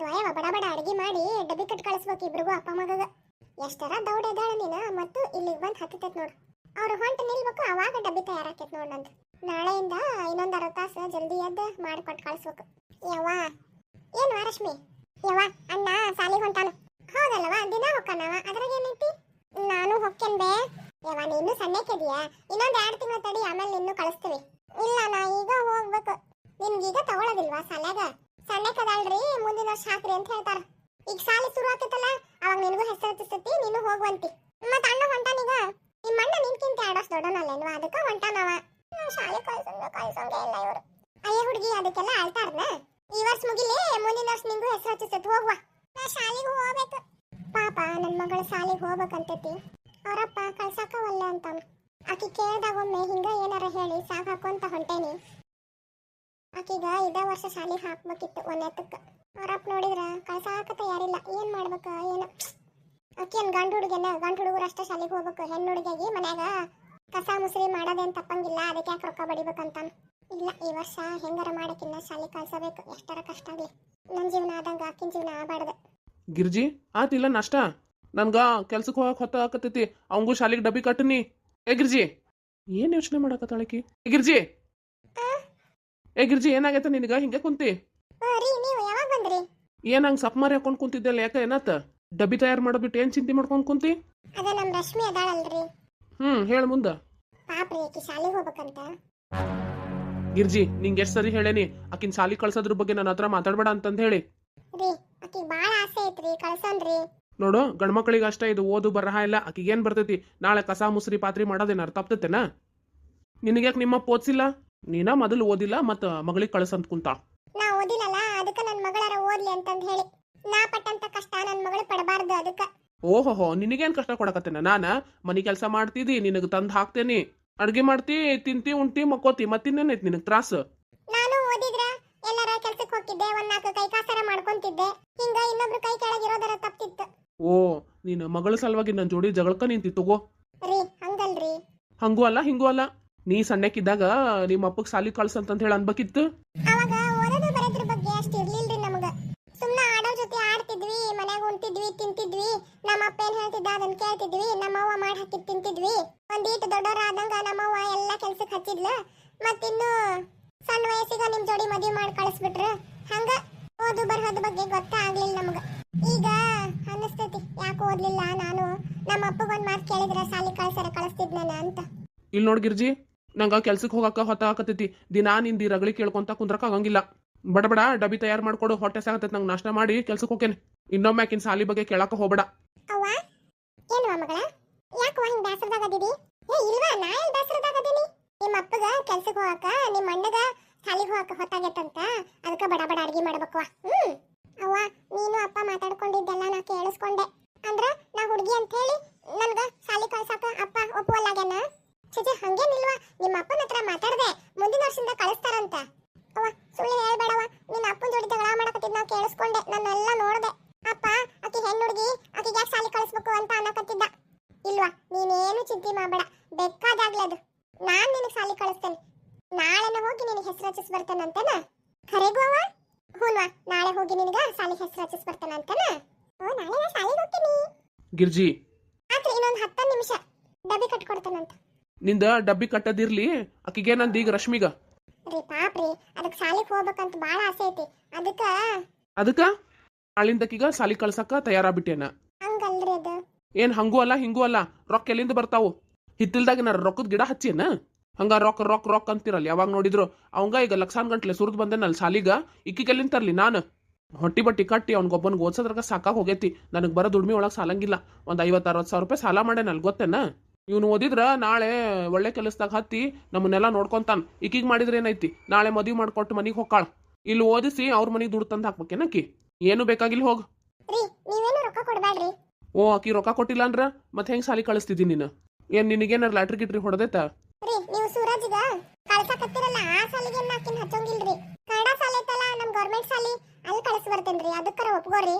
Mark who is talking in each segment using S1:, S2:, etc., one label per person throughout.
S1: ಅಥವಾ ಯಾವ ಬಡ ಬಡ ಅಡಿಗೆ ಮಾಡಿ ಡಬ್ಬಿ ಕಟ್ ಕಳಿಸ್ಬೇಕು ಇಬ್ರಿಗೂ ಅಪ್ಪ ಮಗಗ. ಎಷ್ಟರ ದೌಡ್ ಎದ್ದಾಳ ನೀನ ಮತ್ತು ಇಲ್ಲಿಗೆ ಬಂದು ಹತ್ತತೈತ್ ನೋಡು. ಅವ್ರು ಹೊಂಟು ನಿಲ್ಬೇಕು, ಅವಾಗ ಡಬ್ಬಿ ತಯಾರಾಕೈತ್ ನೋಡ್ ನಂದು. ನಾಳೆಯಿಂದ ಇನ್ನೊಂದು ಅರ್ಧ ತಾಸು ಜಲ್ದಿ ಎದ್ದು ಮಾಡಿ ಕೊಟ್ಟು ಕಳಿಸ್ಬೇಕು. ಯವ್ವಾ. ಏನು ರಶ್ಮಿ? ಯವ್ವ, ಅಣ್ಣ ಸಾಲಿಗೆ ಹೊಂಟಾನು. ಹೌದಲ್ವಾ ದಿನ ಹೊಕ್ಕನವ, ಅದ್ರಾಗ ಏನೈತಿ? ನಾನು ಹೊಕ್ಕೇನ್ ಬೇ. ಯವ್ವ, ನೀನು ಸಣ್ಣಕ್ಕಿದೀಯಾ ಇನ್ನೊಂದು ಎರಡು ತಿಂಗಳು ತಡಿ, ಆಮೇಲೆ ನಿನ್ನೂ ಕಳಿಸ್ತೀವಿ. ಇಲ್ಲ ನಾ ಈಗ ಹೋಗ್ಬೇಕು. ನಿಮ್ಗೀಗ ತಗೊಳ್ಳೋದಿಲ್ವಾ ಸಾಲ್ಯಾಗ? ಸಣ್ಣಕ್ಕದಲ್ರಿ, ಮುಂದಿನ ವರ್ಷ ಹಾಕ್ರಿ ಅಂತ ಹೇಳ್ತಾರ. ಈಗ ಶಾಲಿ ಶುರು ಆಕೈತಲ್ಲ, ಅವಾಗ ನಿನಗೂ ಹೆಸರು ಹಚ್ಚಿಸ್ತೈತಿ, ನೀನು ಹೋಗುವಂತಿ. ಮತ್ತ ಅಣ್ಣ ಹೊಂಟಾನೀಗ ನಿಮ್ಮ ಅಣ್ಣ ನಿನ್ಕಿಂತ ಎರಡು ವರ್ಷ ದೊಡ್ಡನಲ್ಲೇನ್ವಾ ಅದಕ್ಕ ಹೊಂಟಾನವ ನಾವ್ ಶಾಲೆ ಕಳ್ಸಂಗ ಕಳ್ಸಂಗ ಇಲ್ಲ ಇವರು. ಅಯ್ಯ ಹುಡುಗಿ, ಅದಕ್ಕೆಲ್ಲ ಆಳ್ತಾರನ ಈ ವರ್ಷ ಮುಗಿಲಿ, ಮುಂದಿನ ವರ್ಷ ನಿಂಗೂ ಹೆಸರು ಹಚ್ಚಿಸ್ತೈತಿ, ಹೋಗ್ವ. ನಾ ಶಾಲೆಗೆ ಹೋಗ್ಬೇಕು. ಪಾಪ ನನ್ನ ಮಗಳ ಶಾಲೆಗೆ ಹೋಗ್ಬೇಕಂತೈತಿ. ಅವರಪ್ಪ ಕಳ್ಸಾಕ ಒಲ್ಲೆ ಅಂತ. ಆಕಿ ಕೇಳ್ದಾಗ ಒಮ್ಮೆ ಹಿಂಗ ಏನಾರ ಹೇಳಿ, ಸಾಕು ಹಾಕೊಂತ ಹೊಂಟೇನಿ. ಆಕಿಗ ಇದ ವರ್ಷ ಶಾಲೆಗೆ ಹಾಕ್ಬೇಕಿತ್ತು ಒಂದೆತ್ತಕ್ಕ ಅವರಪ್ಪ ನೋಡಿದ್ರ ಕಳ್ಸಾಕ ತಯಾರಿಲ್ಲ ಏನ್ ಮಾಡ್ಬೇಕ ಏನು? ಅಕ್ಕನ ಗಂಡು ಹುಡುಗನ ಗಂಡು ಹುಡುಗರು ಅಷ್ಟೇ ಶಾಲೆಗೆ ಹೋಗ್ಬೇಕು ಹೆಣ್ಣು ಹುಡುಗಿಯಾಗಿ ಮನ್ಯಾಗ ಕಸ ಮುಸ್ರಿ ಮಾಡೋದೇನ್ ತಪ್ಪಂಗಿಲ್ಲ ಅದಕ್ಕೆ ಯಾಕೆ ರೊಕ್ಕ ಬಡಿಬೇಕಂತಾನ? ಇಲ್ಲ ಈ ವರ್ಷ ಹೆಂಗಾರ ಮಾಡಕ್ಕಿನ್ನ ಶಾಲೆ ಕಳ್ಸಬೇಕು ಎಷ್ಟರ ಕಷ್ಟ ಆಗ್ಲಿ. ನನ್ನ ಜೀವನ ಆದಂಗ ಆಕಿನ ಜೀವನ ಆಗಬಾರ್ದು.
S2: ಗಿರ್ಜಿ ಆತಿಲ್ಲ ನಷ್ಟ? ನನ್ಗ ಕೆಲ್ಸಕ್ಕೆ ಹೋಗಕ್ ಹೊತ್ತ ಆಕತೈತಿ ಅವಂಗೂ ಶಾಲೆಗೆ ಡಬ್ಬಿ ಕಟ್ಟನಿ. ಏ ಗಿರ್ಜಿ ಏನ್ ಯೋಚನೆ ಮಾಡಕತ್ತಾಳಕಿ ಗಿರ್ಜಿ! ಏ ಗಿರ್ಜಿ ಏನಾಗೈತ ನಿನಗ? ಹಿಂಗೆ ಕುಂತಿ. ಏನ್ ಹಂಗ್ ಸಪ್ ಮಾರಿ ಹಾಕೊಂಡ್ ಕುಂತಿದ್ದಲ್ಲ ಯಾಕ ಏನಾತ? ಡಬ್ಬಿ ತಯಾರು ಮಾಡೋದ್ಬಿಟ್ಟು ಏನ್ ಚಿಂತೆ ಮಾಡ್ಕೊಂಡ್ ಕುಂತಿ?
S1: ಅದ ನಮ್ ರಶ್ಮಿ ಅದಾಳಲ್ರಿ.
S2: ಹ್ಮ್ ಹೇಳ ಮುಂದ.
S1: ಪಾಪ್ರಿ ಆಕಿ ಶಾಲೆಗೆ ಹೋಗ್ಬೇಕಂತ.
S2: ಗಿರ್ಜಿ ನಿಂಗೆ ಎಷ್ಟ್ ಸರಿ ಹೇಳೇನಿ ಆಕಿನ್ ಶಾಲಿ ಕಳ್ಸೋದ್ರ ಬಗ್ಗೆ ನನ್ನ ಹತ್ರ ಮಾತಾಡ್ಬೇಡ ಅಂತಂದ್ ಹೇಳಿ.
S1: ರೀ ಆಕಿ ಮಕ್ಳಿಗೆ ಆಸೆ ಐತ್ರಿ ಕಳ್ಸನ್ರಿ.
S2: ನೋಡು ಗಂಡ್ಮಕ್ಳಿಗೆ ಅಷ್ಟೇ ಇದು ಓದು ಬರಹ ಇಲ್ಲ ಆಕಿಗೇನ್ ಬರ್ತೈತಿ? ನಾಳೆ ಕಸ ಮುಸ್ರಿ ಪಾತ್ರಿ ಮಾಡೋದೇನ ಅರ್ಥ ನಿನಗ್ಯಾಕೆ ನಿನಗ್ಯಾಕ್ ನಿಮ್ಮ ಓದ್ಸಿಲ್ಲ ನೀನ ಮೊದಲು ಓದಿಲ್ಲ ಮತ್ತ ಮಗಳಿಗೆ ಕಳ್ಸಂತ ಕುಂತ.
S1: ನಾ ಓದಿಲ್ಲಲ್ಲ ಅದಕ್ಕ ನನ್ನ ಮಗಳರ ಓದ್ಲಿ ಅಂತಂದ್ ಹೇಳಿ. ನಾ ಪಟ್ಟಂತ ಕಷ್ಟ ನನ್ನ ಮಗಳು ಪಡಬಾರ್ದು ಅದಕ್ಕ.
S2: ಓಹೋಹೋ ನಿನಗೇನ್ ಕಷ್ಟ ಕೊಡಕತ್ತೇನ? ನಾನ ಮನಿ ಕೆಲಸ ಮಾಡ್ತಿದಿ ನಿನಗೆ ತಂದ್ ಹಾಕ್ತೇನಿ. ಅಡ್ಗೆ ಮಾಡ್ತಿ ತಿಂತಿ ಉಂಟಿ ಮಕ್ಕೋತಿ ಮತ್ತಿನ್ನೇನೈತಿ ನಿನಗ್ ತ್ರಾಸ?
S1: ನಾನು ಓದಿದ್ರ ಎಲ್ಲರ ಕೆಲ್ಸಕ್ಕೆ ಹೋಗಿದ್ದೆ ಒಂದ್ ನಾಲ್ಕು ಕೈ ಕಾಸರ ಮಾಡ್ಕೊಂತಿದ್ದೆ. ಹಿಂಗ ಇನ್ನೊಬ್ರು ಕೈ ಕೆಳಗಿರೋದರ ತಪ್ತಿತ್ತು
S2: ಓ ನೀನು ಮಗಳ ಸಲುವಾಗಿ ನನ್ನ ಜೋಡಿ ಜಗಳಕ ನಿಂತಿ ತಗೋ.
S1: ರೀ ಹಂಗಲ್ರಿ.
S2: ಹಂಗೂ ಅಲ್ಲ ಹಿಂಗೂ ಅಲ್ಲ. ನೀ ಸಣ್ಣಕ್ಕಿದ್ದಾಗ ನಿಮ್ಮ ಅಪ್ಪಗ್ ಸಾಲಿ ಕಳ್ಸಂತ ಹೇಳಿ ಅನ್ಬೇಕಿತ್ತು?
S1: ಅವಾಗ ಓದೋದು ಬರೋದ್ರ ಬಗ್ಗೆ ಅಷ್ಟ್ ಇರ್ಲಿಲ್ರಿ ನಮಗ. ಸುಮ್ನ ಆಡೋ ಜೊತೆ ಆಡ್ತಿದ್ವಿ ಮನ್ಯಾಗ ಉಣ್ತಿದ್ವಿ ತಿಂತಿದ್ವಿ. ನಮ್ಮ ಅಪ್ಪ ಏನ್ ಹೇಳ್ತಿದ್ದ ಅದನ್ನ ಕೇಳ್ತಿದ್ವಿ ನಮ್ಮವ್ವ ಮಾಡಿ ಹಾಕಿ ತಿಂತಿದ್ವಿ. ಒಂದೀಟ್ ದೊಡ್ಡವ್ರ ಆದಂಗ ನಮ್ಮವ್ವ ಎಲ್ಲಾ ಕೆಲ್ಸಕ್ ಹಚ್ಚಿದ್ಲ. ಮತ್ತಿನ್ನು ಸಣ್ಣ ವಯಸ್ಸಿಗೆ ನಿಮ್ ಜೋಡಿ ಮದುವೆ ಮಾಡಿ ಕಳಿಸ್ಬಿಟ್ರ. ಹಂಗ ಓದು ಬರಹದ ಬಗ್ಗೆ ಗೊತ್ತಾಗ್ಲಿಲ್ಲ ನಮಗ. ಈಗ ಅನ್ನಿಸ್ತೈತಿ ಯಾಕೆ ಓದ್ಲಿಲ್ಲ ನಾನು. ನಮ್ಮ ಅಪ್ಪಗೊಂದು ಮಾತು ಕೇಳಿದ್ರೆ ಸಾಲಿ ಕಳ್ಸರ ಕಳಿಸ್ತಿದ್ನನ ಅಂತ.
S2: ಇಲ್ಲಿ ನೋಡ್ ಗಿರ್ಜಿ ನಂಗ ಕೆಲ್ಸಕ್ಕೆ ಹೋಗಾಕ ಹೊತ್ತ ಹಾಕತೈತಿ ದಿನಾ ನಿಂದಿ ರಗಳಿ ಕೇಳ್ಕೊಂತ ಕುಂದ್ರಕ ಆಗಂಗಿಲ್ಲ. ಬಡ ಬಡ, ಡಬ್ಬಿ ತಯಾರು ಮಾಡ್ಕೊಡು, ಹೊಟ್ಟೆ ಸಾಕತೈತಿ ನಂಗೆ ನಾಷ್ಟ ಮಾಡಿ ಕೆಲ್ಸಕ್ಕೆ ಹೋಗ್ತೇನೆ ಇನ್ನೊಮ್ಮೆ ಆಕಿನ ಸಾಲಿ ಬಗ್ಗೆ ಕೇಳಕ್ಕ ಹೋಗ್ಬೇಡ.
S1: ನಿಮ್ಮ ಅಪ್ಪಗ ಕೆಲ್ಸಕ್ಕೆ ಹೋಗಾಕ, ನಿಮ್ಮ ಅಣ್ಣಗ ಶಾಲಿಗೆ ಹೋಗಾಕ ಹೊತ್ತಾಗೈತಂತ ಅದಕ್ಕ ಬಡ ಬಡ ಅಡ್ಗೆ ಮಾಡ್ಬೇಕವ್ವ. ಹ್ಮ್. ಅವ್ವ, ನೀನು ಅಪ್ಪ ಮಾತಾಡ್ಕೊಂಡಿದ್ದೆಲ್ಲ ನಾ ಕೇಳಿಸ್ಕೊಂಡೆ. ಅಂದ್ರ ನಾ ಹುಡುಗಿ ಅಂತ ಹೇಳಿ ನನ್ಗ ಸಾಲಿ ಕಳ್ಸಾಕ ಅಪ್ಪ ಒಪ್ಪುವಲ್ಲಾಗ್ಯಾನ ಚಿಚಿ ಹಂಗೇನಿಲ್ವಾ? ನಿಮ್ಮ ಅಪ್ಪನ ಹತ್ರ ಮಾತಾಡ್ದೆ ಮುಂದಿನ ವರ್ಷದಿಂದ ಕಳಿಸ್ತಾರಂತ. ಅವ್ವ ಸುಳ್ಳು ಹೇಳ್ಬೇಡವ್ವ. ನಿನ್ನ ಅಪ್ಪನ ಜೋಡಿ ಜಗಳ ಮಾಡಕತ್ತಿದ್ ನಾವು ಕೇಳಿಸ್ಕೊಂಡೆ ನಾನೆಲ್ಲ ನೋಡ್ದೆ. ಅಪ್ಪ ಆಕಿ ಹೆಣ್ಣು ಹುಡುಗಿ ಆಕಿಗೆ ಯಾಕೆ ಶಾಲೆ ಕಳಿಸ್ಬೇಕು ಅಂತ ಅನ್ನಕತ್ತಿದ್ದ. ಇಲ್ವಾ ನೀನೇನು ಚಿಂತೆ ಮಾಡಬೇಡ. ಬೇಕಾದಾಗ್ಲಿ ಅದು. ನಾನು ನಿನಗೆ ಶಾಲೆ ಕಳಿಸ್ತೇನೆ. ನಾಳೆನ ಹೋಗಿ ನಿನಗೆ ಹೆಸರು ಹಚ್ಚಿಸ್ ಬರ್ತೇನಂತೇನ ಕರೆಗೂ ಅವ ಹೂನ್ವಾ ನಾಳೆ ಹೋಗಿ ನಿನಗೆ ಶಾಲೆ ಹೆಸರು ಹಚ್ಚಿಸ್ ಬರ್ತೇನಂತೇನ ಓ ನಾಳೆ ನಾ ಶಾಲೆಗೆ ಹೋಗ್ತೀನಿ.
S2: ಗಿರ್ಜಿ.
S1: ಆತ್ರಿ ಇನ್ನೊಂದು ಹತ್ತು ನಿಮಿಷ. ಡಬ್ಬಿ ಕಟ್ಕೊಡ್ತೇನಂತ.
S2: ನಿಂದ ಡಬ್ಬಿ ಕಟ್ಟದಿರ್ಲಿ ಆಕಿಗೇನಂದ ಈಗ ರಶ್ಮಿಗ.
S1: ರೀ ಪಾಪ್ರಿ ಅದಕ್ಕೆ ಶಾಲೆಗೆ ಹೋಗ್ಬೇಕಂತ ಭಾಳ ಆಸೆ ಐತಿ. ಅದಕ್ಕ?
S2: ಅದಕ್ಕ? ನಾಳಿಂದಕೀಗ ಸಾಲಿ ಕಳ್ಸಕ್ಕ ತಯಾರಾಗ್ಬಿಟ್ಟೇನ.
S1: ಹಂಗಲ್ರಿ ಅದು.
S2: ಏನ್ ಹಂಗೂ ಅಲ್ಲ ಹಿಂಗೂ ಅಲ್ಲ ರೊಕ್ಕ ಎಲ್ಲಿಂದ ಬರ್ತಾವು? ಹಿತ್ತಿಲ್ದಾಗ ನಾ ರೊಕ್ಕದ ಗಿಡ ಹಚ್ಚೇನ? ಹಂಗ ರೊಕ್ಕ ರೊಕ್ಕ ರೊಕ್ಕ ಅಂತಿರಲ್ಲ ಯಾವಾಗ ನೋಡಿದ್ರು ಅವಂಗ ಈಗ ಲಕ್ಷಾನ್ ಗಂಟ್ಲೆ ಸುರಿದು ಬಂದೇನಲ್ಲ ಸಾಲಿಗ ಇಕ್ಕಿಗೆಲ್ಲಿಂದ ತರ್ಲಿ ನಾನು? ಹೊಟ್ಟಿ ಬಟ್ಟಿ ಕಟ್ಟಿ ಅವ್ನಿಗೊಬ್ಬನಿಗೆ ಓದ್ಸೋದ್ರಾಗ ಸಾಕಾಗ ಹೋಗೈತಿ ನನಗೆ ಬರೋ ದುಡ್ಮಿ ಒಳಗೆ ಸಾಲಂಗಿಲ್ಲ. ಒಂದು ಐವತ್ತು ಅರವತ್ತು ಸಾವಿರ ರೂಪಾಯಿ ಸಾಲ ಮಾಡೇನಲ್ ಗೊತ್ತೇನ? ಇವ್ನು ಓದಿದ್ರ ನಾಳೆ ಒಳ್ಳೆ ಕೆಲಸದಾಗ ಹತ್ತಿ ನಮ್ಮನ್ನೆಲ್ಲ ನೋಡ್ಕೊಂತಾನ. ಈಕಿಗೆ ಮಾಡಿದ್ರೆ ಏನೈತಿ? ನಾಳೆ ಮದುವೆ ಮಾಡ್ಕೊಟ್ಟು ಮನೆಗೆ ಹೋಗ್ಕಾಳ. ಇಲ್ಲಿ ಓದಿಸಿ ಅವ್ರ ಮನೆಗೆ ದುಡ್ಡು ತಂದು ಹಾಕ್ಬೇಕೇನಕಿ ಏನು ಬೇಕಾಗಿಲ್ಲ ಹೋಗ್. ಓ ಆಕಿ ರೊಕ್ಕ ಕೊಟ್ಟಿಲ್ಲ ಅಂದ್ರ ಮತ್ತೆ ಹೆಂಗ್ ಸಾಲಿ ಕಳಿಸ್ತಿದ್ದಿ ನೀನು? ಏನ್ ನಿನಗೇನಾರ ಲಾಟ್ರಿ ಗಿಟ್ರಿ ಹೊಡೆದೈತ?
S1: ನೀವು ಸೂರಜ್ಗ ಕಳ್ಸಕತ್ತಿರಲ್ಲ ಆ ಸಾಲಿಗೆ ನಾಕಿನ್ ಹಚ್ಚೋಂಗಿಲ್ರಿ. ಕನ್ನಡ ಸಾಲಿ ಐತಲ್ಲ ನಮ್ ಗೌರ್ಮೆಂಟ್ ಸಾಲಿ ಅಲ್ಲಿ ಕಳ್ಸಿ ಬರ್ತೇನ್ರಿ ಅದಕ್ಕರ ಒಪ್ಕೋರಿ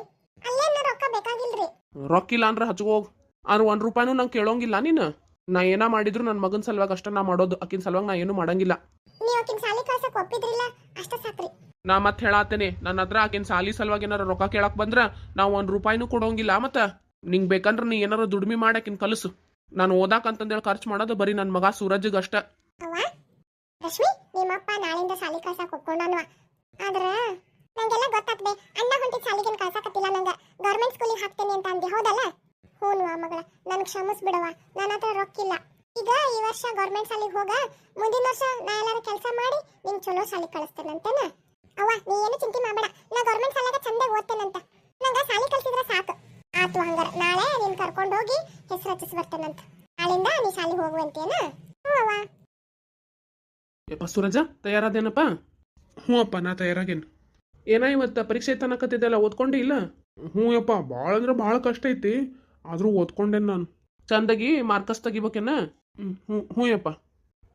S1: ಅಲ್ಲೇನ ರೊಕ್ಕ ಬೇಕಾಗಿಲ್ರಿ.
S2: ರೊಕ್ಕ ಇಲ್ಲ ಅಂದ್ರ ಹಚ್ಕೋಗ್ ಆದ್ರೆ ಒಂದ್ ರೂಪಾಯಿನೂ ನಂಗೆ ಕೇಳೋಂಗಿಲ್ಲ ನೀನು. ನಾ ಏನ ಮಾಡಿದ್ರು ನನ್ನ ಮಗನ ಸಲುವಾಗಿ ಅಷ್ಟ ನಾ ಮಾಡೋದು ಅಕ್ಕಿನ ಸಲುವಾಗಿ ನಾ ಏನು ಮಾಡಂಗಿಲ್ಲ.
S1: ನೀವು ಆಕಿನ್ ಸಾಲಿ ಕಳ್ಸಕ್ ಒಪ್ಪಿದ್ರಿಲ್ಲ ಅಷ್ಟ ಸಾಕ್ರಿ.
S2: ನಾ ಮತ್ತೆ ಹೇಳಾತೇನೆ ನನ್ನ ಹತ್ರ ಆಕಿನ ಸಾಲಿ ಸಲುವಾಗಿ ಏನಾರ ರೊಕ್ಕ ಕೇಳಕ್ ಬಂದ್ರ ನಾ ಒಂದ್ ರೂಪಾಯಿನೂ ಕೊಡೋಂಗಿಲ್ಲ ಮತ್ತ ನಿಂಗ್ ಬೇಕಂದ್ರ ನೀ ಏನಾರ ದುಡ್ಮಿ ಮಾಡಾಕಿನ್ ಕಲಸು. ನಾನು ಓದಾಕ್ ಅಂತಂದೇಳಿ ಖರ್ಚು ಮಾಡೋದು ಬರೀ ನನ್ನ ಮಗ ಸೂರಜ್ಗೆ ಅಷ್ಟ.
S1: ಅವ್ವ ರಶ್ಮಿ ನಿಮ್ಮಪ್ಪ ನಾಳಿಂದ ಸಾಲಿ ಕಳ್ಸಕ್ ಒಪ್ಕೊಂಡಾನ್ವ. ಆದ್ರ ನಂಗೆಲ್ಲ ಗೊತ್ತಾಗ್ತದೆ ಅಣ್ಣ ಹೊಂಟಿದ್ ಸಾಲಿಗೇನ್ ಕಳ್ಸಕತ್ತಿಲ್ಲ ನಂಗ. ಗೌರ್ಮೆಂಟ್ ಸ್ಕೂಲಿಗೆ ಹಾಕ್ತೇನೆ ಅಂತ ಅಂದೆ ಹೌದಲ್ಲ? ಹೂನ್ವಾ ಮಗಳ ನನ್ ಕ್ಷಮಿಸ್ಬಿಡವ ನನ್ನ ಹತ್ರ ರೊಕ್ಕಿಲ್ಲ. ಈಗ ಈ ವರ್ಷ ಗೌರ್ಮೆಂಟ್ ಸಾಲಿಗೆ ಹೋಗ ಮುಂದಿನ ವರ್ಷ ನಾ ಎಲ್ಲಾರ ಕೆಲಸ ಮಾಡಿ ನಿಂಗ್ ಚಲೋ ಸಾಲಿಗೆ ಕಳಿಸ್ತೇನಂತೇನ? ಅವ್ವ ನೀ ಏನು ಚಿಂತೆ ಮಾಡಬೇಡ ನಾ ಗೌರ್ಮೆಂಟ್ ಸಾಲಾಗ ಚಂದ ಓದ್ತೇನಂತ. ನಂಗ ಸಾಲಿ ಕಲ್ಸಿದ್ರೆ ಸಾಕು. ಆತು ಹಂಗಾರ ನಾಳೆ ನಿನ್ ಕರ್ಕೊಂಡು ಹೋಗಿ ಹೆಸರು ಹಚ್ಚಿಸ್ ಬರ್ತೇನಂತ. ನಾಳಿಂದ ನೀ ಸಾಲಿ ಹೋಗುವಂತೇನ? ಹ್ಞೂ ಅವ್ವ.
S2: ಯಪ್ಪ ಸೂರಜ ತಯಾರಾದೇನಪ್ಪ? ಹ್ಞೂ ಅಪ್ಪ ನಾ ತಯಾರಾಗೇನು. ಏನ ಇವತ್ತು ಪರೀಕ್ಷೆ ತನಕತ್ತಿದ್ದೆಲ್ಲ ಓದ್ಕೊಂಡಿ ಇಲ್ಲ? ಹ್ಞೂ ಯಪ್ಪ ಭಾಳ ಅಂದ್ರೆ ಭಾಳ ಕಷ್ಟ ಐತಿ. ಆದರೂ ಓದ್ಕೊಂಡೇನು ನಾನು. ಚಂದಾಗಿ ಮಾರ್ಕಸ್ ತೆಗಿಬೇಕೇನ? ಹ್ಞೂ ಹ್ಞೂ ಯಪ್ಪ.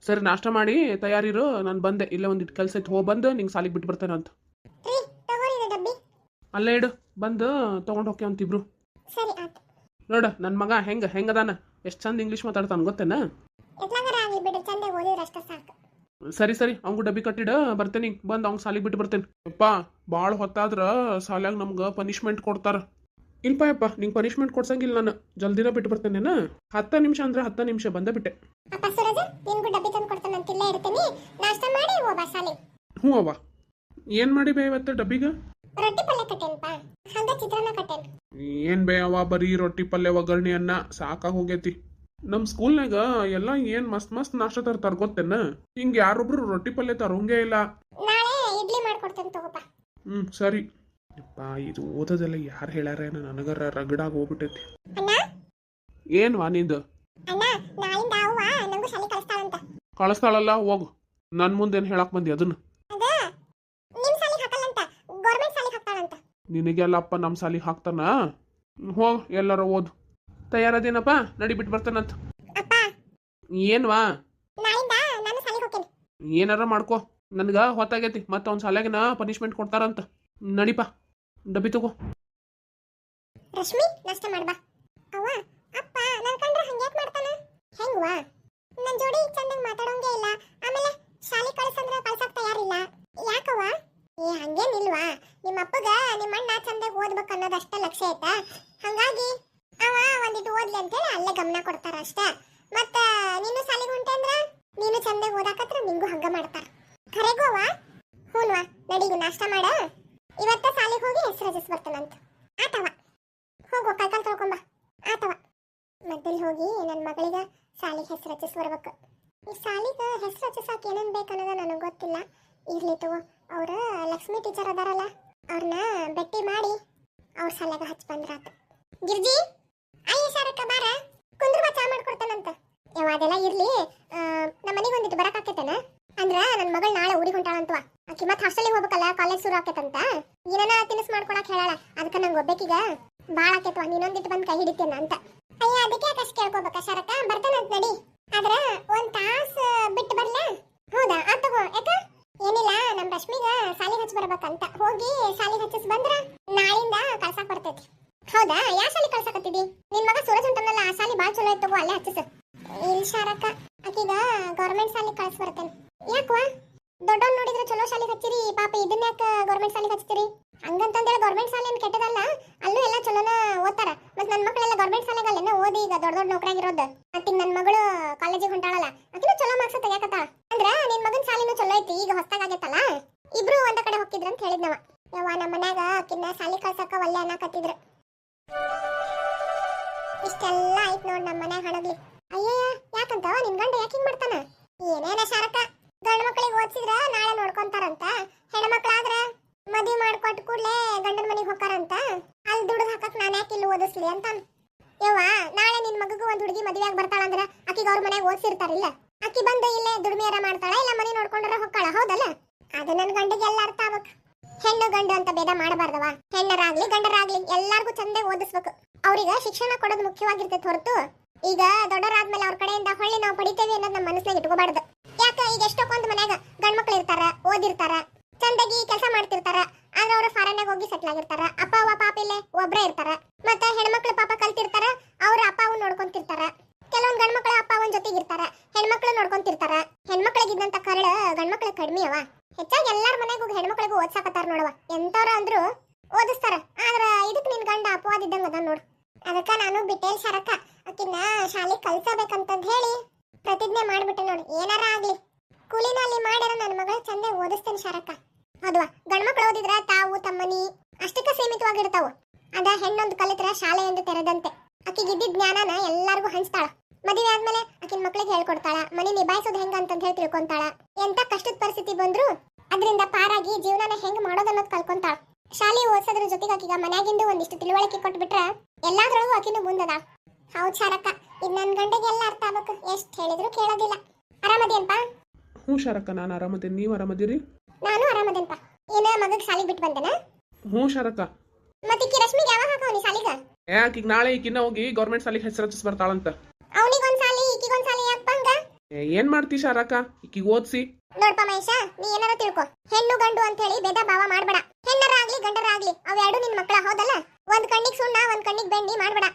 S2: ಸರಿ ನಾಷ್ಟ ಮಾಡಿ ತಯಾರಿರು ನಾನು ಬಂದೆ. ಇಲ್ಲ ಒಂದಿಟ್ಟು ಕೆಲಸ ಇತ್ತು. ಹೋಗಿ ಬಂದು ನಿಂಗೆ ಸಾಲಿಗೆ ಬಿಟ್ಟು ಬರ್ತೇನೆ ಅಂತ. ಅಲ್ಲೇ ಇಡು. ಬಂದು ತೊಗೊಂಡು ಹೋಗ್ಯ ಅಂತಿಬ್ರು ನೋಡ ನನ್ನ ಮಗ ಹೆಂಗೆ ಹೆಂಗದಾನ ಎಷ್ಟು ಚಂದ ಇಂಗ್ಲೀಷ್ ಮಾತಾಡ್ತಾನೆ ಗೊತ್ತೇನ? ಸರಿ ಸರಿ ಅವಂಗು ಡಬ್ಬಿ ಕಟ್ಟಿಡ ಬರ್ತೇನೆ. ಬಂದು ಅವ್ನ ಸಾಲಿಗೆ ಬಿಟ್ಟು ಬರ್ತೇನೆ. ಅಪ್ಪ ಭಾಳ ಹೊತ್ತಾದ್ರ ಸಾಲ್ಯಾಗ ನಮ್ಗೆ ಪನಿಷ್ಮೆಂಟ್ ಕೊಡ್ತಾರ. ಇಲ್ಪ ಯಪ್ಪ ನಿಂಗೆ ಪನಿಷ್ಮೆಂಟ್ ಕೊಡ್ಸಂಗಿಲ್ಲ ನಾನು. ಜಲ್ದಿನ ಬಿಟ್ಟು ಬರ್ತೇನೆ ಹತ್ತ ನಿಮಿಷ ಅಂದ್ರೆ ಹತ್ತ ನಿಮಿಷ ಬಂದ ಬಿಟ್ಟೆ
S1: ಅಪ್ಪ ಸುರಜ ನಿನ್ಗೂ ಡಬ್ಬಿ ತಂದು ಕೊಡ್ತಾನೆ ಅಂತ ಇಲ್ಲೇ ಇರ್ತೀನಿ. ನಾಷ್ಟ ಮಾಡಿ ಹೋಗ
S2: ಹ್ಞೂ ಅವ ಏನು ಮಾಡಿ ಬೇ ಇವತ್ತು ಡಬ್ಬಿಗ?
S1: ರೊಟ್ಟಿ ಪಲ್ಯ ಕಟ್ಟೇನಪ್ಪ. ಹಂಗ ಚಿತ್ರಾನ್ನ ಕಟ್ಟೇನ್.
S2: ಏನು ಬೇ ಬರೀ ರೊಟ್ಟಿ ಪಲ್ಯ ಒಗ್ಗರಣೆ ಅನ್ನ ಸಾಕಾಗಿ ಹೋಗೈತಿ ನಮ್ಮ ಸ್ಕೂಲ್ನಾಗ ಎಲ್ಲ ಏನು ಮಸ್ತ್ ಮಸ್ತ್ ನಾಷ್ಟ ತರ ಗೊತ್ತೇನ? ಹಿಂಗೆ ಯಾರೊಬ್ರು ರೊಟ್ಟಿ ಪಲ್ಯ ತರೋಂಗೇ ಇಲ್ಲ.
S1: ನಾಳೆ ಇಡ್ಲಿ ಮಾಡ್ಕೊಡ್ತೇನೆ ತಗೋಪ್ಪ
S2: ಹ್ಞೂ ಸರಿ. ಯಪ್ಪ ಇದು ಓದೋದೆಲ್ಲ ಯಾರು ಹೇಳ್ಯಾರೇನ ನನಗರ ರಗಡಾಗಿ ಹೋಗ್ಬಿಟ್ಟೈತಿ. ಏನ್ವಾ ನಿಂದು? ಕಳಿಸ್ತಾಳಲ್ಲ ಹೋಗು. ನನ್ನ ಮುಂದೇನು ಹೇಳಕ್ ಬಂದಿ ಅದನ್ನ? ನಿನಗೆಲ್ಲಪ್ಪ ನಮ್ಮ ಸಾಲಿಗೆ ಹಾಕ್ತಾನ? ಹೋ ಎಲ್ಲಾರ ಓದು. ತಯಾರದೇನಪ್ಪ? ನಡಿ ಬಿಟ್ಟು ಬರ್ತಾನಂತ ಏನ್ವಾ ಏನಾರ ಮಾಡ್ಕೋ. ನನ್ಗ ಹೊತ್ತಾಗೈತಿ ಮತ್ತೆ ಅವ್ನ ಸಾಲಾಗಿನ ಪನಿಷ್ಮೆಂಟ್ ಕೊಡ್ತಾರಂತ. ನಡಿಪ. ಡಬ್ಬಿ ತಗೋ.
S1: ರಶ್ಮಿ, ನಾಷ್ಟ ಮಾಡ್ಬಾ. ಅವ್ವ, ಅಪ್ಪ, ನನ್ ಕಂಡ್ರೆ ಹಂಗ್ಯಾಕ್ ಮಾಡ್ತಾನ? ಹೆಂಗ್ವಾ? ನನ್ ಜೋಡಿ ಚಂದಂಗ್ ಮಾತಾಡೋಂಗೇ ಇಲ್ಲ. ಆಮೇಲೆ ಶಾಲಿ ಕಳ್ಸಂದ್ರ ಕಳ್ಸಕ್ ತಯಾರಿಲ್ಲ. ಯಾಕವ್ವ? ಏ, ಹಂಗೇನಿಲ್ವಾ? ನಿಮ್ಮ ಅಪ್ಪಗ ನಿಮ್ಮ ಅಣ್ಣ ಚಂದಾಗ್ ಓದ್ಬೇಕು ಅನ್ನೋದಷ್ಟ ಲಕ್ಷ್ಯ ಐತಾ. ಹಂಗಾಗಿ ಅವ ಒಂದಿಟ್ಟು ಓದ್ಲಿ ಅಂತೇಳಿ ಅಲ್ಲೇ ಗಮನ ಕೊಡ್ತಾರ ಅಷ್ಟ ಮತ್ತ ನೀನು ಶಾಲಿಗೆ ಹೊಂಟೆ ಅಂದ್ರ ನೀನು ಚಂದಾಗ್ ಓದಾಕತ್ರ ನಿಂಗೂ ಹಂಗ ಮಾಡ್ತಾರ ಖರೆಗೂ ಅವ್ವ ಹೂನ್ವಾ ನಡಿಗು ನಾಷ್ಟ ಮಾಡ ಇವತ್ತ ಸಾಲಿಗೆ ಹೋಗಿ ಹೆಸರು ರಜಿಸ್ ಬರ್ತಾನಂತ ಆತವ ಹೋಗು ಕೈಕಾಲು ತೊಳ್ಕೊಂಬ ಆತವ ಮಧ್ಯದಲ್ಲಿ ಹೋಗಿ ಮಗಳಿಗೆ ಸಾಲಿಗೆ ಹೆಸರು ಹಚ್ಚಿಸ್ ಬರ್ಬೇಕು. ಈ ಸಾಲಿಗೆ ಹೆಸರು ಹಚ್ಚಿಸಾಕ ಏನೇನು ಬೇಕನ್ನೋದ ನನಗೆ ಗೊತ್ತಿಲ್ಲ. ಇರ್ಲಿ ತಗೋ, ಅವ್ರ ಲಕ್ಷ್ಮಿ ಟೀಚರ್ ಅದಾರಲ್ಲ ಅವ್ರನ್ನ ಭೇಟಿ ಮಾಡಿ ಅವ್ರ ಸಾಲಾಗ ಹಚ್ಚಿ ಬಂದ್ರಾತ ಗಿರ್ಜಿ ಅಯ್ಯ ಶಾರಕ್ಕ ಬಾರ ಕುಂದ್ರ ಚಾ ಮಾಡ್ಕೊಡ್ತಾನಂತ. ಯಾವ ಅದೆಲ್ಲ ಇರ್ಲಿ ನಮ್ಮ ಮನೆಗೆ ಒಂದಿಟ್ಟು ಬರಕಾಕೈತೇನ ಅಂದ್ರ ನನ್ನ ಮಗಳು ನಾಳೆ ಊರಿಗೆ ಹೊಂಟಾಳಂತವ. ಆಕಿ ಮತ್ತೆ ಹಾಸ್ಟೆಲಿಗೆ ಹೋಗ್ಬೇಕಲ್ಲ ಕಾಲೇಜ್ ಶುರು ಆಕೈತಂತ. ಏನಾನ ತಿನಿಸ್ ಮಾಡ್ಕೊಳಕ್ ಹೇಳಾಳ, ಅದಕ್ಕೆ ನಂಗೆ ಒಬ್ಬೇಕೀಗ. ಬಾಳ ಆಕೈತವ ನೀನೊಂದಿಟ್ಟು ಬಂದು ಕೈ ಹಿಡಿತೇನ ಅಂತ. ಅಯ್ಯ, ಅದಕ್ಕೆ ಯಾಕಷ್ಟು ಕೇಳ್ಕೊಬೇಕ ಶರಕ ಬರ್ತಾನಂತ ನಡಿ. ಆದ್ರ ಒಂದ್ ತಾಸ ಬಿಟ್ಟು ಬರ್ಲ? ಹೌದಾ? ಆ, ತಗೋ. ಯಾಕ? ಏನಿಲ್ಲ, ನಮ್ ರಶ್ಮಿಗ ಸಾಲಿ ಹಚ್ಚಿ ಬರ್ಬೇಕಂತ. ಹೋಗಿ ಸಾಲಿ ಹಚ್ಚಿಸ್ ಬಂದ್ರ ನಾಳಿಂದ ಕಳ್ಸಾಕ್ ಬರ್ತೈತಿ. ಹೌದಾ? ಯಾ ಶಾಲಿ ಕಳ್ಸಾಕತ್ತಿದಿ? ನಿನ್ ಮಗ ಸೂರಜ್ ಉಂಟನಲ್ಲ ಆ ಸಾಲಿ ಬಾಳ್ ಚಲೋ ಐತ್ ತಗೋ, ಅಲ್ಲೇ ಹಚ್ಚಿಸ್. ಇಲ್ ಶಾರಕ ಆಕಿಗ ಗೌರ್ಮೆಂಟ್ ಸಾಲಿ ಕಳ್ಸಿ ಬರ್ತೇನೆ. ಯಾಕವಾ? ದೊಡ್ಡವ್ನ್ ನೋಡಿದ್ರೆ ಚಲೋ ಶಾಲಿಗೆ ಹಚ್ಚಿರಿ, ಪಾಪ ಇದನ್ನ ಯಾಕ ಗೌರ್ಮೆಂಟ್ ಸಾಲಿ ಹಚ್ತೀರಿ ಹಂಗಂತಂದೇಳಿ ಗೌರ್ಮೆಂಟ್ ಶಾಲೆ ಏನು ಕೆಟ್ಟದಲ್ಲ? ಅಲ್ಲೂ ಎಲ್ಲ ಚಲೋನ ಓದ್ತಾರ. ಮತ್ತ ನನ್ನ ಮಕ್ಕಳೆಲ್ಲ ಗೌರ್ಮೆಂಟ್ ಶಾಲೆಗಲ್ಲ ಓದಿ ಈಗ ದೊಡ್ಡ ದೊಡ್ಡ ನೌಕರಾಗಿರೋದು. ಮತ್ ಈಗ ನನ್ ಮಗಳು ಕಾಲೇಜಿಗೆ ಹೊಂಟಾಳಲ್ಲ. ಆಕಿನೂ ಚಲೋ ಮಾರ್ಕ್ಸ್ ತೆಗಿಯಕತ್ತಾಳ. ಅಂದ್ರ ನಿನ್ ಮಗನ್ ಶಾಲಿನೂ ಚಲೋ ಐತಿ, ಈಗ ಹೊಸ್ತಾಗ ಆಗೈತಲ್ಲ ಇಬ್ರು ಒಂದ ಕಡೆ ಹೋಗಿದ್ರ ಅಂತ ಹೇಳಿದ್ನವ. ಯವ್ವ ನಮ್ಮ ಮನ್ಯಾಗ ಆಕಿನ ಶಾಲಿ ಕಳ್ಸಕ್ಕ ಒಲ್ಲೆ ಅನ್ನಕತ್ತಿದ್ರು. ಇಷ್ಟೆಲ್ಲ ಆಯ್ತು ನೋಡ್ ನಮ್ಮ ಮನ್ಯಾಗ ಹಣಗ್ಲಿ ಅಯ್ಯಯ್ಯ ಯಾಕಂತವ ನಿನ್ ಗಂಡ ಯಾಕೆ ಹಿಂಗ್ ಮಾಡ್ತಾನ ಏನೇನ ಶಾರಕ ಗಂಡ ಮಕ್ಕಳಿಗೆ ಓದಿಸಿದ್ರ ನಾಳೆ ನೋಡ್ಕೊಂತಾರಂತ ಹೆಣ್ಮಕ್ಳಾದ್ರ ಮದ್ವಿ ಮಾಡ್ಕೊಟ್ ಕೂಡ್ಲೆ ಗಂಡನ ಮನೆಗೆ ಹೋಗ್ತಾರಂತ ಅಲ್ಲಿ ದುಡ್ಡು ಹಾಕಕ್ ನಾನು ಯಾಕೆ ಇಲ್ಲಿ ಓದಿಸ್ಲಿ ಅಂತ ಯವ್ವ ನಾಳೆ ನಿನ್ ಮಗಗೂ ಒಂದ್ ಹುಡುಗಿ ಮದ್ವೆಯಾಗಿ ಬರ್ತಾಳಂದ್ರ ಆಕಿಗೆ ಅವ್ರ ಮನೆಗೆ ಓದಿಸಿರ್ತಾರಿಲ್ಲ ಆಕಿ ಬಂದು ಇಲ್ಲೇ ದುಡಿಮೆಯರ ಮಾಡ್ತಾಳ ಇಲ್ಲ ಮನೆ ನೋಡ್ಕೊಂಡ್ರ ಹೊಕ್ಕಾಳ ಹೌದಲ್ಲ ಅದು ನನ್ ಗಂಡಿಗೆ ಎಲ್ಲ ಅರ್ಥ ಆಗ್ಬೇಕು ಹೆಣ್ಣು ಗಂಡು ಅಂತ ಭೇದ ಹೆಣ್ಣರಾಗ್ಲಿ ಗಂಡರಾಗ್ಲಿ, ಎಲ್ಲಾರ್ಗೂ ಚಂದೆ ಓದಿಸ್ಬೇಕು. ಅವ್ರಿಗೆ ಶಿಕ್ಷಣ ಕೊಡೋದು ಮುಖ್ಯವಾಗಿರ್ತೈತೆ ಹೊರತು. ಈಗ ದೊಡ್ಡವರಾದ್ಮೇಲೆ ಅವ್ರ ಕಡೆಯಿಂದ ಹೊಳ್ಳಿ ನಾವು ಪಡಿತೇವೆ ಅನ್ನೋದು ನಮ್ಮ ಮನಸ್ನಾಗ ಇಟ್ಕೋಬಾರ್ದು. ಯಾಕ, ಈಗ ಎಷ್ಟೊಂದು ಮನ್ಯಾಗ ಗಂಡ್ಮಕ್ಳು ಇರ್ತಾರ, ಓದಿರ್ತಾರ, ಚಂದಾಗಿ ಕೆಲಸ ಮಾಡ್ತಿರ್ತಾರ, ಆದ್ರೆ ಅವರು ಫಾರನ್ಯಾಗ ಹೋಗಿ ಸೆಟ್ಲ್ ಆಗಿರ್ತಾರ, ಅಪ್ಪ ಅವ್ವ ಪಾಪ ಇಲ್ಲೇ ಒಬ್ರೇ ಇರ್ತಾರ, ಮತ್ತೆ ಹೆಣ್ಮಕ್ಳು ಪಾಪ ಕಲ್ತಿರ್ತಾರ, ಅವ್ರ ಅಪ್ಪ ಅವ್ನ ನೋಡ್ಕೊಂತಿರ್ತಾರ. ಕೆಲವೊಂದ್ ಗಂಡ್ಮಕ್ಳು ಅಪ್ಪ ಅವನ್ ಜೊತೆಗೆ ಇರ್ತಾರ, ಹೆಣ್ಮಕ್ಳು ನೋಡ್ಕೊಂತಿರ್ತಾರ. ಹೆಣ್ಮಕ್ಳಿಗಿದ್ದಂತ ಕರಳು ಗಂಡ್ಮಕ್ಳು ಕಡಿಮೆ ಅವ. ಹೆಚ್ಚಾಗಿ ಎಲ್ಲಾರ ಮನೆಗೂ ಹೆಣ್ಮಕ್ಳಿಗೂ ಓದ್ಸಾಕತ್ತಾರ ನೋಡವ ಎಂತವ್ರ ಅಂದ್ರು ಓದಿಸ್ತಾರ. ಆದ್ರ ಇದಕ್ಕೆ ನಿನ್ ಗಂಡ ಅಪವಾದಿದ್ದಂಗ ಅದ ನೋಡು. ಅದಕ್ಕ ನಾನು ಬಿಟ್ಟೇಲ್ ಶರಕ ಅಕ್ಕಿನ ಶಾಲೆ ಕಲ್ಸಬೇಕಂತಂದ್ ಹೇಳಿ ಪ್ರತಿಜ್ಞೆ ಮಾಡ್ಬಿಟ್ಟೆ ನೋಡು. ಏನಾರ ಆಗ್ಲಿ. ಕೂಲಿನಲ್ಲಿ ಮಾಡ್ಯಾರ ನನ್ನ ಮಗಳ ಚಂದ ಓದಿಸ್ತೇನೆ ಶರಕ ಹೌದ್ವಾ ಗಂಡ್ಮಕ್ಳು ಓದಿದ್ರ ತಾವು, ತಮ್ಮನಿ ಅಷ್ಟಕ್ಕ ಸೀಮಿತವಾಗಿರ್ತಾವ. ಅದ ಹೆಣ್ಣೊಂದು ಕಲಿತ್ರ ಶಾಲೆ ಎಂದು ತೆರೆದಂತೆ. ಇದ್ದಿದ್ ಜ್ಞಾನನ ಎಲ್ಲಾರ್ಗೂ ಹಂಚ್ತಾಳ. ಮದುವೆ ಆದ್ಮೇಲೆ ಆಕಿನ ಮಕ್ಳಿಗೆ ಹೇಳ್ಕೊಡ್ತಾಳ. ಮನೆ ನಿಭಾಯಿಸೋದು ಹೆಂಗ ಅಂತ ಹೇಳಿ ತಿಳ್ಕೊಂತಾಳ. ಎಂತ ಕಷ್ಟದ ಪರಿಸ್ಥಿತಿ ಬಂದ್ರು ಅದರಿಂದ ಪಾರಾಗಿ ಜೀವನನ ಹೆಂಗ್ ಮಾಡೋದನ್ನೋದು ಕಲ್ಕೊಂತಾಳ. ಶಾಲೆ ಓದ್ಸೋದ್ರ ಜೊತೆಗೆ ಆಕಿಗ ಮನ್ಯಾಗಿಂದು ಒಂದಿಷ್ಟು ತಿಳುವಳಿಕೆ ಕೊಟ್ಬಿಟ್ರ ಎಲ್ಲಾದ್ರೊಳಗೂ ಆಕಿನೂ ಮುಂದದ. ಹೌದ್ ಶಾರಕ್ಕ ಇದ್ ನನ್ ಗಂಡಗೆ ಎಲ್ಲ ಅರ್ಥ ಆಗ್ಬೇಕು. ಎಷ್ಟ್ ಹೇಳಿದ್ರು ಕೇಳೋದಿಲ್ಲ. ಆರಾಮದೇನ್ಪ?
S2: ಹ್ಞೂ ಶಾರಕ್ಕ ನಾನು ಆರಾಮದೇನಿ. ನೀವು ಆರಾಮದಿರಿ?
S1: ನಾನು ಆರಾಮದೇನ್ಪ. ಏನ ಮಗಗ್ ಶಾಲಿಗ್ ಬಿಟ್ಟು ಬಂದನ?
S2: ಹ್ಞೂ ಶಾರಕ್ಕ.
S1: ಕಿ ರಶ್ಮಿಗೆ ಯಾವಾಗ ಹಾಕವನಿ ಶಾಲಿಗ?
S2: ಯಾಕೀಗ ನಾಳೆ ಈಕಿನ್ನ ಹೋಗಿ ಗೌರ್ಮೆಂಟ್ ಸಾಲಿಗೆ ಹೆಸರು ಹಚ್ಚಿಸ್ ಬರ್ತಾಳಂತ.
S1: ಅವನಿಗೊಂದ್ ಸಾಲಿ ಈಕಿಗೊಂದ್ ಸಾಲಿ ಯಾಕೆ ಬಂಗ
S2: ಏ, ಏನ್ ಮಾಡ್ತಿ ಶಾರಕ್ಕ? ಈಕಿಗೆ ಓದ್ಸಿ.
S1: ನೋಡ್ಪ ಮಹೇಶ, ನೀ ಏನಾರ ತಿಳ್ಕೊ. ಹೆಣ್ಣು ಗಂಡು ಅಂತ ಹೇಳಿ ಭೇದ ಭಾವ ಮಾಡ್ಬೇಡ. ಹೆಣ್ಣರಾಗ್ಲಿ ಗಂಡರಾಗ್ಲಿ ಅವೆರಡು ನಿನ್ ಮಕ್ಕಳ, ಹೌದಲ್ಲ? ಒಂದ್ ಕಣ್ಣಿಗೆ ಸುಣ್ಣ, ಒಂದ್ ಕಣ್ಣಿಗೆ ಬೆಣ್ಣಿ ಮಾಡ್ಬೇಡ.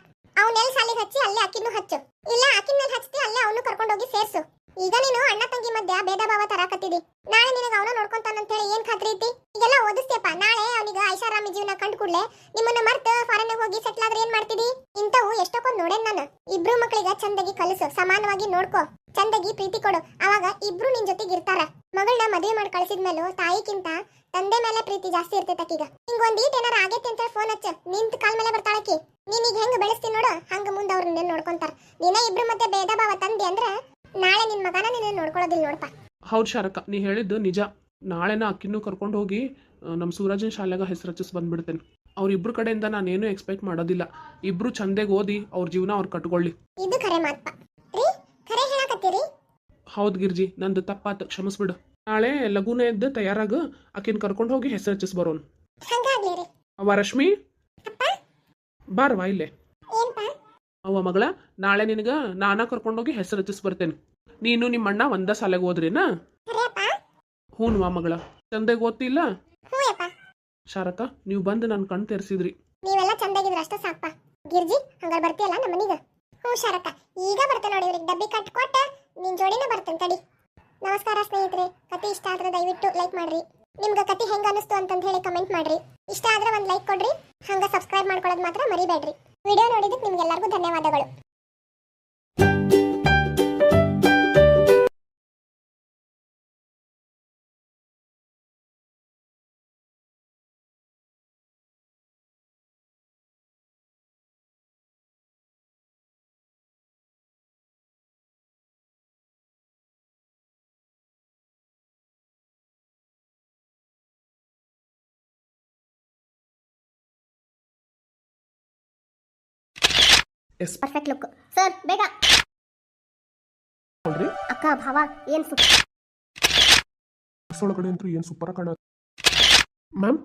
S1: ಅವ್ನೆಲ್ ಸಾಲಿಗೆ ಹಚ್ಚಿ ಅಲ್ಲೇ ಅಕ್ಕಿನೂ ಹಚ್ಚು. ಇಲ್ಲ ಅಕ್ಕಿನ ಮೇಲೆ ಹಚ್ಚಿ ಅಲ್ಲೇ ಅವನು ಕರ್ಕೊಂಡೋಗಿ ಸೇರ್ಸು. ಈಗ ನೀನು ಅಣ್ಣ ತಂಗಿ ಮಧ್ಯ ಭೇದ ಭಾವ ತರಾಕತ್ತಿದಿ. ನಾಳೆ ನಿನಗ ಅವನ ನೋಡ್ಕೊಂತಾನಂತ ಹೇಳಿ ಏನ್ ಖಾತ್ರಿ ಐತಿ? ಈಗೆಲ್ಲ ಓದಿಸ್ತೇಪ ನಾಳೆ ಅವನಿಗ ಐಷಾರಾಮಿ ಜೀವನ ಕಂಡು ಕೂಡ್ಲೆ ನಿಮ್ಮನ್ನ ಮರ್ತ ಫಾರಿನ್ ಹೋಗಿ ಸೆಟ್ಲ್ ಆದ್ರೆ ಏನ್ ಮಾಡ್ತಿದಿ? ಇಂಥವು ಎಷ್ಟೊಕ್ಕೊಂದ್ ನೋಡೇನ್ ನಾನು. ಇಬ್ರು ಮಕ್ಕಳಿಗ ಚಂದಾಗಿ ಕಲಿಸು. ಸಮಾನವಾಗಿ ನೋಡ್ಕೋ. ಚಂದಗಿ ಪ್ರೀತಿ ಕೊಡು. ಅವಾಗ ಇಬ್ರು ನಿನ್ ಜೊತೆಗೆ ಇರ್ತಾರ. ಮಗಳನ್ನ ಮದುವೆ ಮಾಡಿ ಕಳ್ಸಿದ್ಮೇಲೂ ತಾಯಿಗಿಂತ ತಂದೆ ಮೇಲೆ ಪ್ರೀತಿ ಜಾಸ್ತಿ ಇರ್ತೈತೆ ಆಕಿಗ. ಹಿಂಗ್ ಒಂದ್ ಈಟ್ ಏನಾರ ಆಗೈತೆ ಅಂತ ಫೋನ್ ಹಚ್ಚ. ನಿಂತ ಕಾಲ್ ಮೇಲೆ ಬರ್ತಾಳಕಿ. ನೀನ್ ಈಗ ಹೆಂಗ್ ಬೆಳೆಸ್ತೀನಿ ನೋಡು. ಹಂಗ ಮುಂದ ಅವ್ರ ನಿನ್ನ ನೋಡ್ಕೊಂತಾರ. ನಿನ್ನ ಇಬ್ರು ಮತ್ತೆ ಭೇದ ಭಾವ ತಂದಿ ಅಂದ್ರೆ ನಾಳೆ ನಿನ್ ಮಗನ ನಿನ್ನ ನೋಡ್ಕೊಳ್ಳೋದಿಲ್ಲ ನೋಡಪ್ಪ.
S2: ಹೌದು ಶಾರಕ್ಕ ನೀ ಹೇಳಿದ್ದು ನಿಜ. ನಾಳೆನ ಅಕ್ಕಿನೂ ಕರ್ಕೊಂಡು ಹೋಗಿ ನಮ್ಮ ಸೂರಜನ್ ಶಾಲೆಗೆ ಹೆಸರು ಹಚ್ಚಿಸ್ ಬಂದ್ಬಿಡ್ತೇನೆ. ಅವ್ರಿಬ್ರು ಕಡೆಯಿಂದ ನಾನೇನು ಎಕ್ಸ್ಪೆಕ್ಟ್ ಮಾಡೋದಿಲ್ಲ. ಇಬ್ರು ಚಂದಗೆ ಓದಿ ಅವ್ರ ಜೀವನ ಅವ್ರು ಕಟ್ಕೊಳ್ಳಿ.
S1: ಇದು ಕರೆ ಮಾತ್ಪ. ರೀ ಖರೆ ಹೇಳಕತ್ತೀರಿ?
S2: ಹೌದು ಗಿರ್ಜಿ ನಂದು ತಪ್ಪಾತು ಕ್ಷಮಿಸ್ಬಿಡು. ನಾಳೆ ಲಘುನ ಎದ್ದು ತಯಾರಾಗ ಆಕಿನ ಕರ್ಕೊಂಡು ಹೋಗಿ ಹೆಸರು ಹಚ್ಚಿಸ್ ಬರೋನ್.
S1: ಹಂಗಾಗ್ಲಿ ರೀ
S2: ಅವ ರಶ್ಮಿ ಬಾರವಾ ಇಲ್ಲೇ.
S1: ಏನ್ಪಾ?
S2: ಅವ ಮಗಳ ನಾಳೆ ನಿನಗ ನಾನಾ ಕರ್ಕೊಂಡೋಗಿ ಹೆಸರು ಹಚ್ಚಿಸ್ ಬರ್ತೇನೆ. ನೀನು ನಿಮ್ಮ ಅಣ್ಣ ಒಂದ ಸಾಲೆಗೆ ಹೋದ್ರಿನ ಹೂನ್ವಾ ಮಗಳ ಚಂದಗೆ ಓದ್ತಿಲ್ಲ?
S1: ಹ್ಞೂ ಯಪ್ಪ
S2: ಶಾರಕ ನೀವು ಬಂದು ನನ್ನ ಕಣ್ ತೆರೆಸಿದ್ರಿ.
S1: ನೀವೆಲ್ಲ ಚಂದಾಗಿದ್ರೆ ಅಷ್ಟ ಸಾಕಪ್ಪ ಗಿರ್ಜಿ ಹಂಗಾರೆ ಬರ್ತೀಯಲ್ಲ ನಮ್ಮ ಮನಿಗ ಶರಕ ಈಗ ಬರ್ತಾನೆ ನೋಡಿ ಇವ್ರಿಗೆ ಡಬ್ಬಿ ಕಟ್ ಕೊಟ್ಟ ನಿನ್ ಜೋಡಿನ ಬರ್ತೇನೆ ತಡಿ. ನಮಸ್ಕಾರ ಸ್ನೇಹಿತರೆ, ಕತೆ ಇಷ್ಟ ಆದ್ರೆ ದಯವಿಟ್ಟು ಲೈಕ್ ಮಾಡ್ರಿ. ನಿಮ್ಗೆ ಕತೆ ಹೆಂಗ ಅನಿಸ್ತು ಅಂತ ಹೇಳಿ ಕಮೆಂಟ್ ಮಾಡ್ರಿ. ಇಷ್ಟ ಆದ್ರೆ ಒಂದು ಲೈಕ್ ಕೊಡ್ರಿ, ಹಂಗ ಸಬ್ಸ್ಕ್ರೈಬ್ ಮಾಡ್ಕೊಳ್ಳೋದು ಮಾತ್ರ ಮರಿಬೇಡ್ರಿ. ವಿಡಿಯೋ ನೋಡಿದಕ್ಕೆ ನಿಮ್ಗೆಲ್ಲರಿಗೂ ಧನ್ಯವಾದಗಳು.
S2: ಎಸ್
S1: ಪರ್ಫೆಕ್ಟ್ ಲುಕ್ ಸರ್ ಬೇಗ.
S2: ನೋಡ್ರಿ.
S1: ಅಕ್ಕ ಭಾವ ಏನ್
S2: ಒಳಗಡೆ ಅಂತೂ ಏನು ಸೂಪರ್ ಕಾಣ ಮ್ಯಾಮ್